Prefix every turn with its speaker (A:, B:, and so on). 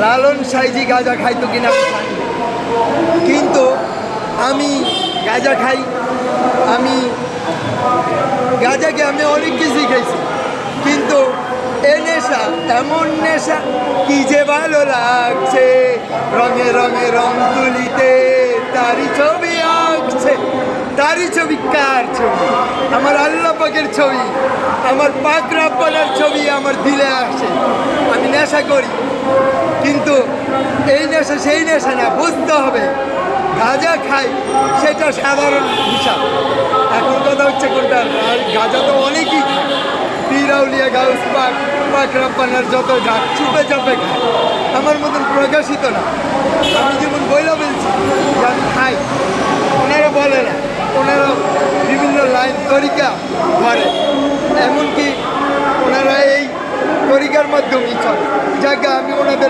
A: লালন সাইজি গাঁজা খাইতো কিনা। কিন্তু আমি গাঁজা খাই, আমি গাঁজাকে আমি অনেক কিছুই খাইছি। কিন্তু এ নেশা, এমন নেশা কি যে ভালো লাগছে। রঙে রঙে রং তুলিতে তারই ছবি আঁকছে। তারই ছবি কার ছবি? আমার আল্লাহ পাকের ছবি, আমার পাক রাব্বানার ছবি আমার দিলে আসে। নেশা করি। কিন্তু এই নেশা, সেই নেশা না, বুঝতে হবে। গাঁজা খাই, সেটা সাধারণ হিসাব। এখন কথা হচ্ছে কোনটা? আর গাঁজা তো অনেকই খায়। পিরাউলিয়া গাউস পাক পাক রাব্বানার যত গাছ চুপে চাপে খায়। আমার মতন প্রকাশিত না। আমি যেমন বইলা বলছি যে খাই। ওনারা বলে না। ওনারা বিভিন্ন লাইন তরিকা করে এমনকি ওনারা এই তরিকার মাধ্যমেই চলে। যাকে আমি ওনাদের